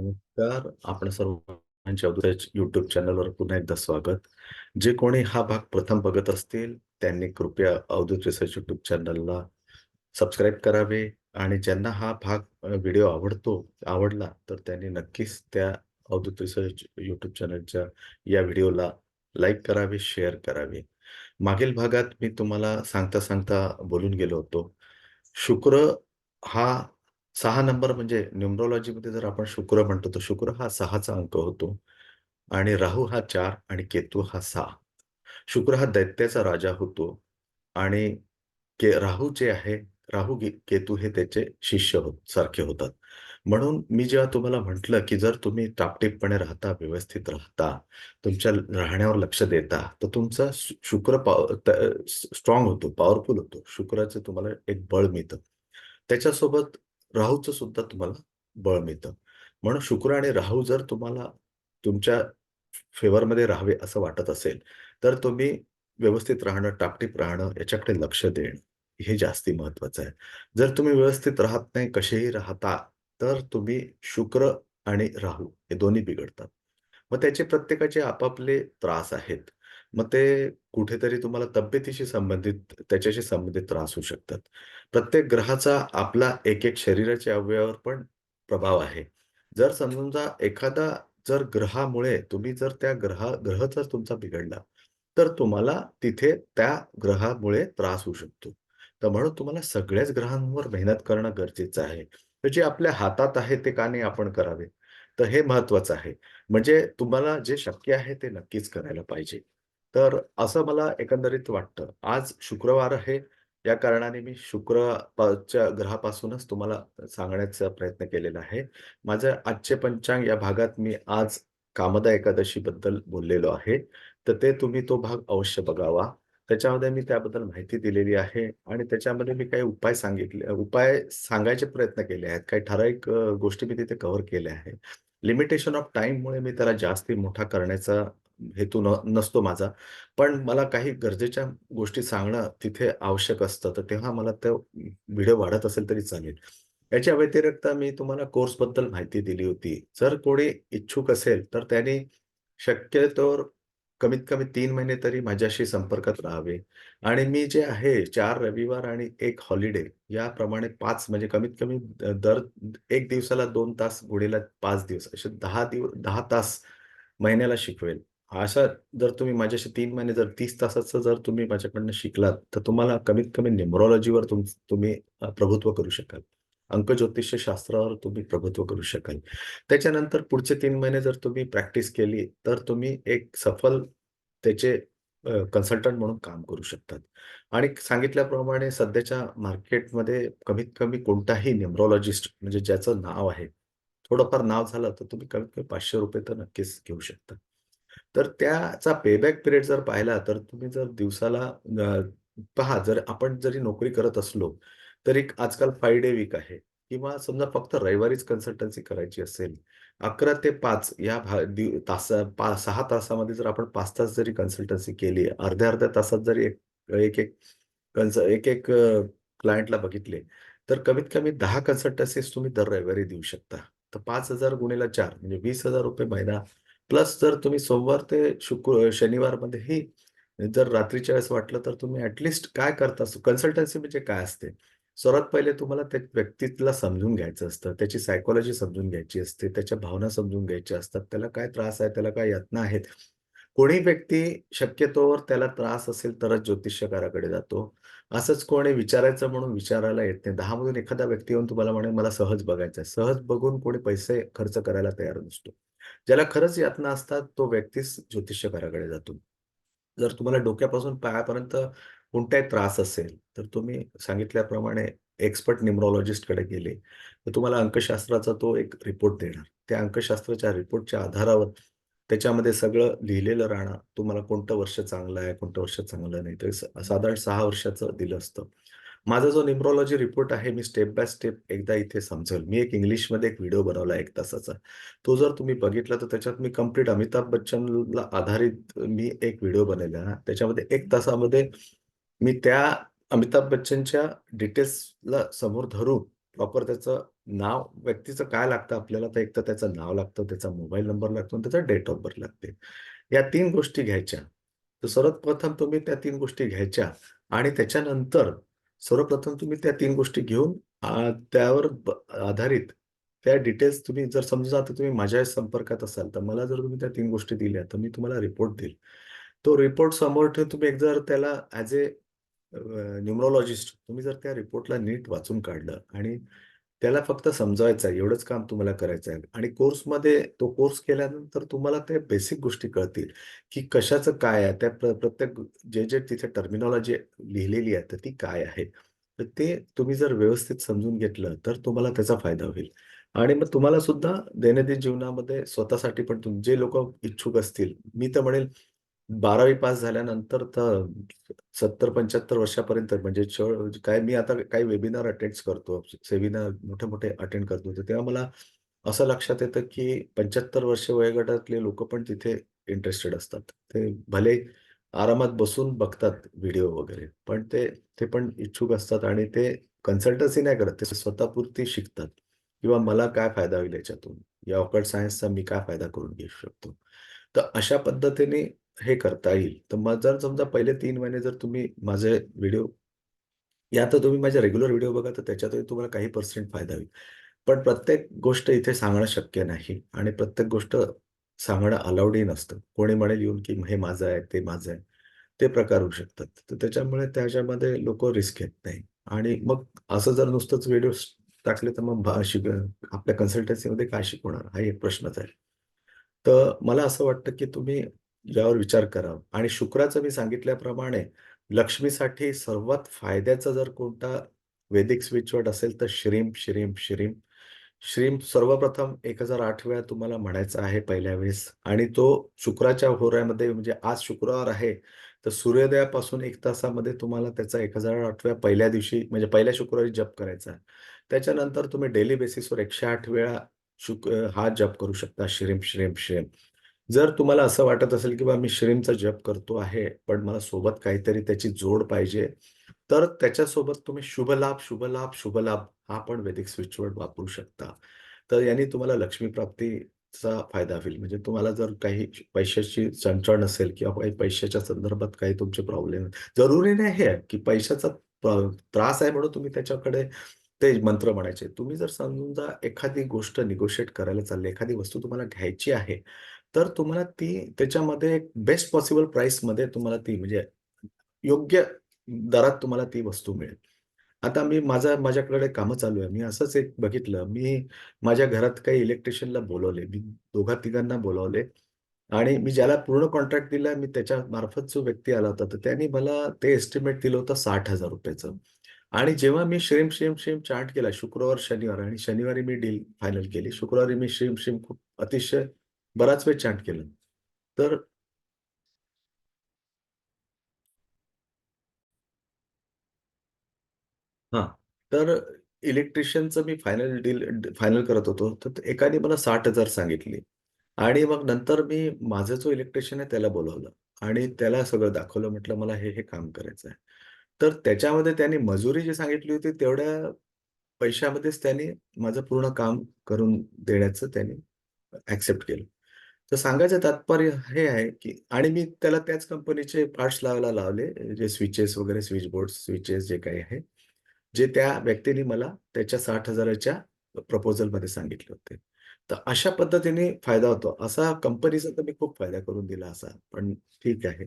नमस्कार. आपण सर्वांच्या युट्यूब चॅनलवर पुन्हा एकदा स्वागत. जे कोणी हा भाग प्रथम बघत असतील, त्यांनी कृपया अवधूत रिसर्च युट्यूब चॅनलला सबस्क्राईब करावे आणि ज्यांना हा भाग व्हिडिओ आवडतो आवडला, तर त्यांनी नक्कीच त्या अवधूत रिसर्च युट्यूब चॅनलच्या या व्हिडिओला लाईक करावे, शेअर करावे. मागील भागात मी तुम्हाला सांगता-सांगता बोलून गेलो होतो. शुक्र हा 6 नंबर म्हणजे न्युमरोलॉजीमध्ये जर आपण शुक्र म्हणतो, तर शुक्र हा 6 चा अंक होतो आणि राहू हा चार आणि केतू हा सहा शुक्र हा दैत्याचा राजा होतो आणि के राहू जे आहे, राहू केतू हे त्याचे शिष्य होत सारखे होतात. म्हणून मी जेव्हा तुम्हाला म्हटलं, की जर तुम्ही टापटीपणे राहता, व्यवस्थित राहता, तुमच्या राहण्यावर लक्ष देता, तर तुमचा शुक्र पॉ स्ट्रॉंग होतो, पॉवरफुल होतो. शुक्राचं तुम्हाला एक बळ मिळतं. त्याच्यासोबत राहूचं सुद्धा तुम्हाला बळ मिळतं. म्हणून शुक्र आणि राहू जर तुम्हाला तुमच्या फेवरमध्ये राहावे असं वाटत असेल, तर तुम्ही व्यवस्थित राहणं, टापटीप राहणं, याच्याकडे लक्ष देणं, हे जास्ती महत्वाचं आहे. जर तुम्ही व्यवस्थित राहत नाही, कसेही राहता, तर तुम्ही शुक्र आणि राहू हे दोन्ही बिघडतात. मग त्याचे प्रत्येकाचे आपापले त्रास आहेत. मग ते कुठेतरी तुम्हाला तब्येतीशी संबंधित त्याच्याशी संबंधित त्रास होऊ शकतात. प्रत्येक ग्रहाचा आपला एक-एक शरीराच्या अवयवावर पण प्रभाव आहे. जर समजा एखादा जर ग्रहामुळे तुम्ही जर त्या ग्रहा ग्रह जर तुमचा बिघडला, तर तुम्हाला तिथे त्या ग्रहामुळे त्रास होऊ शकतो. तर म्हणून तुम्हाला सगळ्याच ग्रहांवर मेहनत करणं गरजेचं आहे. तर जे आपल्या हातात आहे ते का नाही आपण करावे? तर हे महत्वाचं आहे. म्हणजे तुम्हाला जे शक्य आहे ते नक्कीच करायला पाहिजे. तर असं मला एकंदरीत वाटतं. आज शुक्रवार आहे. या कारणाने मी शुक्रच्या ग्रहापासूनच तुम्हाला सांगण्याचा प्रयत्न केलेला आहे. माझ्या आजचे पंचांग या भागात मी आज कामदा एकादशीबद्दल बोललेलो आहे. तर ते तुम्ही तो भाग अवश्य बघावा. त्याच्यामध्ये मी त्याबद्दल माहिती दिलेली आहे आणि त्याच्यामध्ये मी काही उपाय सांगितले उपाय सांगायचे प्रयत्न केले आहेत. काही ठराविक गोष्टी मी तिथे कव्हर केल्या आहेत. लिमिटेशन ऑफ टाईममुळे मी त्याला जास्ती मोठा करण्याचा हेतू न नसतो माझा. पण मला काही गरजेच्या गोष्टी सांगणं तिथे आवश्यक असतं. तर तेव्हा मला तो व्हिडिओ वाढत असेल तरी चालेल. याच्या व्यतिरिक्त मी तुम्हाला कोर्सबद्दल माहिती दिली होती. जर कोणी इच्छुक असेल, तर त्याने शक्यतोवर कमीत कमी तीन महिने तरी माझ्याशी संपर्कात राहावे आणि मी जे आहे चार रविवार आणि एक हॉलिडे याप्रमाणे पाच म्हणजे कमीत कमी दर एक दिवसाला दोन तास गुढीला पाच दिवस असे दहा दिव 10 तास महिन्याला शिकवेल. अशा जर तुम्ही माझ्याशी तीन महिने जर तीस तासाचं जर तुम्ही माझ्याकडनं शिकलात, तर तुम्हाला कमीत कमी न्युमरॉलॉजीवर तुम तुम्ही प्रभुत्व करू शकाल. अंक ज्योतिष शास्त्रावर तुम्ही प्रभुत्व करू शकाल. त्याच्यानंतर पुढचे तीन महिने जर तुम्ही प्रॅक्टिस केली, तर तुम्ही एक सफल त्याचे कन्सल्टंट म्हणून काम करू शकतात. आणि सांगितल्याप्रमाणे सध्याच्या मार्केटमध्ये कमीत कमी कोणताही न्युमरॉलॉजिस्ट म्हणजे ज्याचं नाव आहे, थोडंफार नाव झालं, तर तुम्ही कमीत कमी ₹500 तर नक्कीच घेऊ शकता. तर त्याचा पेबॅक पिरियड जर पाहिला, तर तुम्ही जर दिवसाला अ, पहा जर आपण जरी नोकरी करत असलो, तर एक आजकाल 5 डे वीक आहे किंवा समजा फक्त रविवारीच कन्सल्टन्सी करायची असेल, 11 ते 5 या भा दि तासा पा 6 तासामध्ये जर आपण 5 तास जरी कन्सल्टन्सी केली, अर्ध्या-अर्ध्या तासात जरी एक एक-एक कन्स एक-एक अ, क्लायंटला बघितले, तर कमीत कमी 10 कन्सल्टन्सीज तुम्ही दर रविवारी देऊ शकता. तर 5,000 गुणिले 4 म्हणजे ₹20,000 महिना प्लस जर तुम्ही सोमवार ते शुक्र शनिवारमध्येही जर रात्रीच्या वेळेस वाटलं, तर तुम्ही ॲटलिस्ट काय करता कन्सल्टन्सी म्हणजे काय असते? सर्वात पहिले तुम्हाला त्या व्यक्तीला समजून घ्यायचं असतं. त्याची सायकोलॉजी समजून घ्यायची असते. त्याच्या भावना समजून घ्यायच्या असतात. त्याला काय त्रास आहे, त्याला काय यातना आहेत. कोणी व्यक्ती शक्यतोवर त्याला त्रास असेल तरच ज्योतिषकाराकडे जातो. असंच कोणी विचारायचं म्हणून विचारायला येत नाही. 10 मधून एखादा व्यक्ती येऊन तुम्हाला म्हणे "मला सहज बघायचं आहे." सहज बघून कोणी पैसे खर्च करायला तयार नसतो. ज्याला खरंच यातना असतात, तो व्यक्तीच ज्योतिष्यकाराकडे जातो. जर तुम्हाला डोक्यापासून पायापर्यंत कोणताही त्रास असेल, तर तुम्ही सांगितल्याप्रमाणे एक्सपर्ट न्यूमरोलॉजिस्टकडे गेले, तर तुम्हाला अंकशास्त्राचा तो एक रिपोर्ट देणार. त्या अंकशास्त्राच्या रिपोर्टच्या आधारावर त्याच्यामध्ये सगळं लिहिलेलं राहणार. तुम्हाला कोणतं वर्ष चांगलं आहे, कोणतं वर्ष चांगलं नाही. तर साधारण सहा वर्षाचं दिलं असतं. माझा जो न्यूमरोलॉजी रिपोर्ट आहे, मी स्टेप बाय स्टेप एकदा इथे समजेल मी एक इंग्लिशमध्ये एक व्हिडिओ बनवला एक तासाचा. तो जर तुम्ही बघितला, तर त्याच्यात मी कंप्लीट अमिताभ बच्चनला आधारित मी एक व्हिडिओ बनवला. त्याच्यामध्ये एक तासामध्ये मी त्या अमिताभ बच्चनच्या डिटेल्सला समोर धरून प्रॉपर त्याचं नाव व्यक्तीचं काय लागतं आपल्याला तर एक तर त्याचं नाव लागतं, त्याचा मोबाईल नंबर लागतो आणि त्याचा डेट ऑफ बर्थ लागते. या तीन गोष्टी घ्यायच्या. तर सर्वप्रथम तुम्ही त्या तीन गोष्टी घ्यायच्या आणि त्याच्यानंतर सर्वप्रथम तुम्ही त्या तीन गोष्टी घेऊन त्यावर आधारित त्या डिटेल्स तुम्ही जर समजा आता तुम्ही माझ्या संपर्कात असाल, तर मला जर तुम्ही त्या तीन गोष्टी दिल्या, तर मी तुम्हाला रिपोर्ट देईल. तो रिपोर्ट समोर ठेवून तुम्ही एक जर त्याला ॲज अ न्यूमरोलॉजिस्ट तुम्ही जर त्या रिपोर्टला नीट वाचून काढलं आणि त्याला फक्त समजवायचं आहे, एवढंच काम तुम्हाला करायचं आहे आणि कोर्समध्ये तो कोर्स केल्यानंतर तुम्हाला त्या बेसिक गोष्टी कळतील, की कशाचं काय आहे, त्या प्र प्रत्येक जे-जे तिथे टर्मिनॉलॉजी लिहिलेली आहे, तर ती काय आहे. तर ते तुम्ही जर व्यवस्थित समजून घेतलं, तर तुम्हाला त्याचा फायदा होईल आणि मग तुम्हाला सुद्धा दैनंदिन जीवनामध्ये स्वतःसाठी पण तुम जे लोक इच्छुक असतील, मी तर म्हणेल 12वी पास झाल्यानंतर तर 70-75 वर्षापर्यंत म्हणजे, म्हणजे काय मी आता काही वेबिनार अटेंड करतो, सेमिनार मोठे-मोठे अटेंड करतो. तर तेव्हा मला असं लक्षात येतं, की 75 वर्ष वयोगटातले लोक पण तिथे इंटरेस्टेड असतात. ते भले आरामात बसून बघतात व्हिडिओ वगैरे, पण ते ते पण इच्छुक असतात आणि ते कन्सल्टन्सी नाही करत, ते स्वतःपुरती शिकतात किंवा मला काय फायदा होईल याच्यातून, या ऑकल्ट सायन्सचा मी काय फायदा करून घेऊ शकतो. तर अशा पद्धतीने हे करता येईल. तर मग जर समजा पहिले तीन महिने जर तुम्ही माझे व्हिडिओ या तर तुम्ही माझे रेग्युलर व्हिडिओ बघा, तर त्याच्यातही तुम्हाला काही पर्सेंट फायदा होईल. पण प्रत्येक गोष्ट इथे सांगणं शक्य नाही आणि प्रत्येक गोष्ट सांगणं अलाउडही नसतं. कोणी म्हणेल येऊन, की हे माझं आहे, ते माझं आहे. ते प्रकार होऊ शकतात. तर त्याच्यामुळे त्याच्यामध्ये लोक रिस्क घेत नाही आणि मग असं जर नुसतंच व्हिडिओ टाकले, तर मग शिक आपल्या कन्सल्टन्सीमध्ये काय शिकवणार? हा एक प्रश्नच आहे. तर मला असं वाटतं, की तुम्ही यावर विचार करावा आणि शुक्राचं मी सांगितल्याप्रमाणे लक्ष्मीसाठी सर्वात फायद्याचा जर कोणता वैदिक स्विचवर्ड असेल, तर श्रीम, श्रीम, श्रीम. श्रीम सर्वप्रथम 1008 वेळा तुम्हाला म्हणायचा आहे पहिल्या वेळेस आणि तो शुक्राच्या होऱ्यामध्ये म्हणजे आज शुक्रवार आहे, तर सूर्योदयापासून एक तासामध्ये तुम्हाला त्याचा एक हजार आठव्या पहिल्या दिवशी म्हणजे पहिल्या शुक्रवारी जप करायचा आहे. त्याच्यानंतर तुम्ही डेली बेसिसवर 108 वेळा शुक हा जप करू शकता श्रीम, श्रीम, श्रीम. जर तुम्हाला असं वाटत असेल, की बा मी श्रीमचा जप करतो आहे, पण मला सोबत काहीतरी त्याची जोड पाहिजे, तर त्याच्यासोबत तुम्ही शुभलाभ, शुभलाभ, शुभलाभ हा पण वैदिक स्विचवर्ड वापरू शकता. तर याने तुम्हाला लक्ष्मी प्राप्तीचा फायदा होईल. म्हणजे तुम्हाला जर काही पैशाची चणचण असेल किंवा काही पैशाच्या संदर्भात काही तुमचे प्रॉब्लेम जरुरी नाही हे की पैशाचा त्रास आहे म्हणून तुम्ही त्याच्याकडे ते मंत्र म्हणायचे. तुम्ही जर समजा एखादी गोष्ट निगोशिएट करायला चालली एखादी वस्तू तुम्हाला घ्यायची आहे, तर तुम्हाला ती त्याच्यामध्ये बेस्ट पॉसिबल प्राइसमध्ये तुम्हाला ती म्हणजे योग्य दरात तुम्हाला ती वस्तू मिळेल. आता मी माझा माझ्याकडे कामं चालू आहे. मी असंच एक बघितलं. मी माझ्या घरात काही इलेक्ट्रिशियनला बोलावले. मी दोघा-तिघांना बोलावले आणि मी ज्याला पूर्ण कॉन्ट्रॅक्ट दिला, मी त्याच्या मार्फत जो व्यक्ती आला होता, तर त्यांनी मला ते एस्टिमेट दिलं होतं ₹60,000 आणि जेव्हा मी श्रीम, श्रीम, श्रीम चार्ट केला शुक्रवार, शनिवार आणि शनिवारी मी डील फायनल केली. शुक्रवारी मी श्रीम, श्रीम खूप अतिशय बराच वेळ चॅट केलं. तर हां. तर इलेक्ट्रिशियनचं मी फायनल डील फायनल करत होतो. तर एकाने मला 60,000 सांगितली आणि मग नंतर मी माझा जो इलेक्ट्रिशियन आहे त्याला बोलावलं आणि त्याला सगळं दाखवलं. म्हटलं मला हे, हे काम करायचं आहे. तर त्याच्यामध्ये त्याने मजुरी जी सांगितली होती तेवढ्या पैशामध्येच त्याने माझं पूर्ण काम करून देण्याचं त्याने ॲक्सेप्ट केलं. तर सांगायचं तात्पर्य हे आहे, की आणि मी त्याला त्याच कंपनीचे पार्ट्स लावायला लावले. जे स्विचेस वगैरे स्विच बोर्ड स्विचेस जे काही आहे. जे त्या व्यक्तीने मला त्याच्या 60,000च्या प्रपोजलमध्ये सांगितले होते. तर अशा पद्धतीने फायदा होतो. असा कंपनीचा तर मी खूप फायदा करून दिला असा. पण ठीक आहे.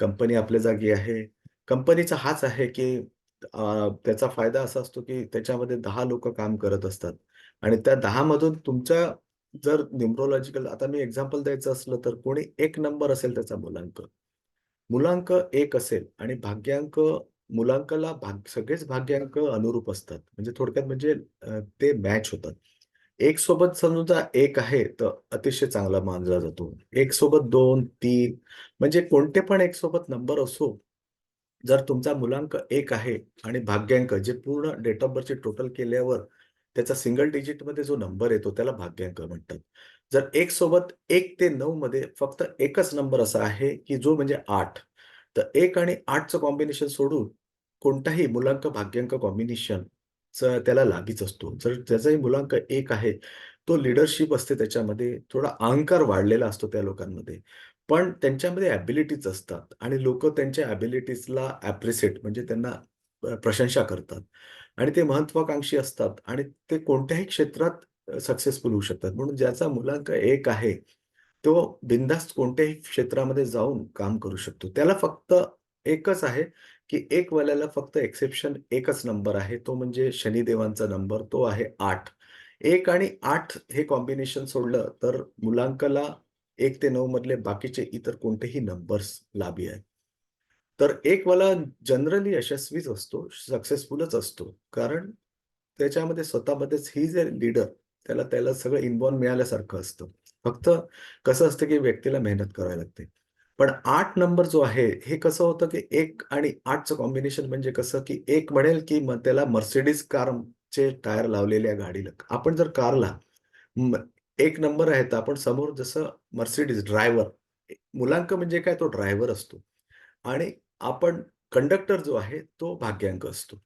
कंपनी आपल्या जागी आहे. कंपनीचा हाच आहे, की त्याचा फायदा असा असतो, की त्याच्यामध्ये दहा लोक काम करत असतात आणि त्या दहा मधून तुमच्या जर न्यूमरोलॉजिकल आता मी एक्झाम्पल द्यायचं असलं, तर कोणी एक नंबर असेल त्याचा मुलांक. मुलांक एक असेल आणि भाग्यांक मुलांकाला भाग सगळेच भाग्यांक अनुरूप असतात. म्हणजे थोडक्यात म्हणजे ते मॅच होतात. एक सोबत समजा एक आहे, तर अतिशय चांगला मानला जातो. एक सोबत 2, 3 म्हणजे कोणते पण एक सोबत नंबर असो, जर तुमचा मुलांक एक आहे आणि भाग्यांक जे पूर्ण डेट ऑफ बर्थचे टोटल केल्यावर त्याचा सिंगल डिजिटमध्ये जो नंबर येतो त्याला भाग्यांक म्हणतात. जर एक सोबत एक ते नऊ मध्ये फक्त एकच नंबर असा आहे, की जो म्हणजे आठ तर एक आणि आठचं कॉम्बिनेशन सोडून कोणताही मुलांक भाग्यांक कॉम्बिनेशन त्याला लागीच असतो. जर त्याचाही मुलांक एक आहे, तो लीडरशिप असते त्याच्यामध्ये, थोडा अहंकार वाढलेला असतो त्या लोकांमध्ये. पण त्यांच्यामध्ये ॲबिलिटीज असतात आणि लोक त्यांच्या ॲबिलिटीजला ॲप्रिसिएट म्हणजे त्यांना प्रशंसा करतात आणि ते महत्वाकांक्षी असतात आणि ते कोणत्याही क्षेत्रात सक्सेसफुल होऊ शकतात. म्हणून ज्याचा मुलांक एक आहे, तो बिनधास्त कोणत्याही क्षेत्रामध्ये जाऊन काम करू शकतो. त्याला फक्त एकच आहे, की एक वाल्याला फक्त एक्सेप्शन एकच नंबर आहे. तो म्हणजे शनिदेवांचा नंबर. तो आहे 8. 1 आणि आठ हे कॉम्बिनेशन सोडलं तर मुलांकाला एक ते नऊ मधले बाकीचे इतर कोणतेही नंबर्स लाभी आहेत. तर एक वाला जनरली यशस्वीच असतो, सक्सेसफुलच असतो. कारण त्याच्यामध्ये स्वतःमध्येच ही जे लीडर त्याला त्याला सगळं इनबॉर्न मिळाल्यासारखं असतं. फक्त कसं असतं, की व्यक्तीला मेहनत करावी लागते. पण आठ नंबर जो आहे, हे कसं होतं, की एक आणि आठचं कॉम्बिनेशन म्हणजे कसं, की एक म्हणेल, की मग त्याला मर्सिडीज कारचे टायर लावलेल्या गाडीला आपण जर कारला एक नंबर आहे, तर आपण समोर जसं मर्सिडीज ड्रायव्हर मुलांक म्हणजे काय, तो ड्रायव्हर असतो आणि आपण कंडक्टर जो आहे, तो भाग्यांक असतो.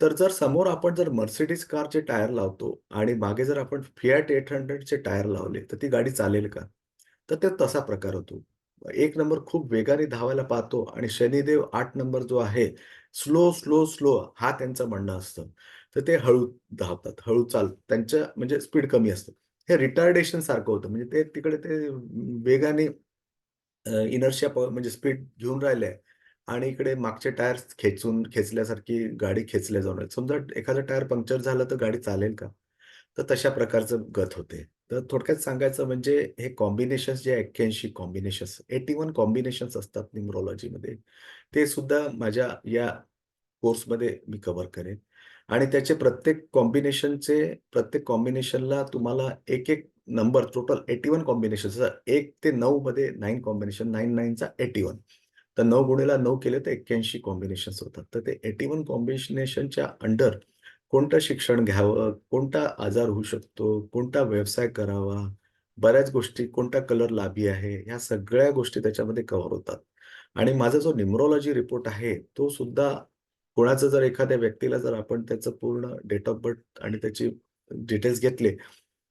तर जर समोर आपण जर मर्सिडीज कारचे टायर लावतो आणि मागे जर आपण फियाट एट हंड्रेडचे टायर लावले, तर ती गाडी चालेल का? तर ते तसा प्रकार होतो. एक नंबर खूप वेगाने धावायला पाहतो आणि शनिदेव आठ नंबर जो आहे, स्लो, स्लो, स्लो हा त्यांचं म्हणणं असतं. तर ते हळू धावतात, हळू चाल त्यांच्या म्हणजे स्पीड कमी असतं. हे रिटार्डेशन सारखं होतं. म्हणजे ते तिकडे ते वेगाने इनर्शिया म्हणजे स्पीड घेऊन राहिले आणि इकडे मागचे टायर्स खेचून खेचल्यासारखी गाडी खेचल्या जाऊन समजा एखादा टायर पंक्चर झालं, तर गाडी चालेल का? तर तशा प्रकारचं गत होते. तर थोडक्यात सांगायचं म्हणजे हे कॉम्बिनेशन्स जे 81 कॉम्बिनेशन्स 81 कॉम्बिनेशन्स असतात न्यूमरोलॉजीमध्ये. ते सुद्धा माझ्या या कोर्समध्ये मी कव्हर करेन आणि त्याचे प्रत्येक कॉम्बिनेशनचे प्रत्येक कॉम्बिनेशनला तुम्हाला एक-एक number total eighty one combination एक ते नऊ मध्ये नाईन कॉम्बिनेशन 9 9 चा 81 तर नऊ गुणेला नऊ केले तर 81 कॉम्बिनेशन्स होतात. तर ते 81 कॉम्बिनेशनच्या अंडर कोणतं शिक्षण घ्यावं, कोणता आजार होऊ शकतो, कोणता व्यवसाय करावा, बऱ्याच गोष्टी, कोणता कलर लाभी आहे, ह्या सगळ्या गोष्टी त्याच्यामध्ये कव्हर होतात. आणि माझा जो न्यूमरोलॉजी रिपोर्ट आहे, तो सुद्धा कोणाचं जर एखाद्या व्यक्तीला जर आपण त्याचं पूर्ण डेट ऑफ बर्थ आणि त्याची डिटेल्स घेतले,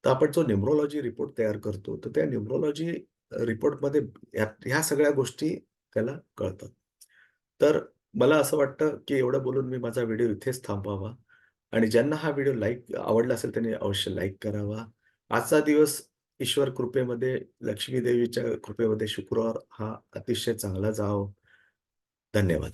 तर आपण जो न्यूमरोलॉजी रिपोर्ट तयार करतो, तर त्या न्यूमरोलॉजी रिपोर्टमध्ये ह्या सगळ्या गोष्टी त्याला कळतात. तर मला असं वाटतं, की एवढं बोलून मी माझा व्हिडिओ इथेच थांबवावा आणि ज्यांना हा व्हिडिओ लाईक आवडला असेल त्यांनी अवश्य लाईक करावा. आजचा दिवस ईश्वर कृपेमध्ये, लक्ष्मी देवीच्या कृपेमध्ये शुक्रवार हा अतिशय चांगला जाव धन्यवाद.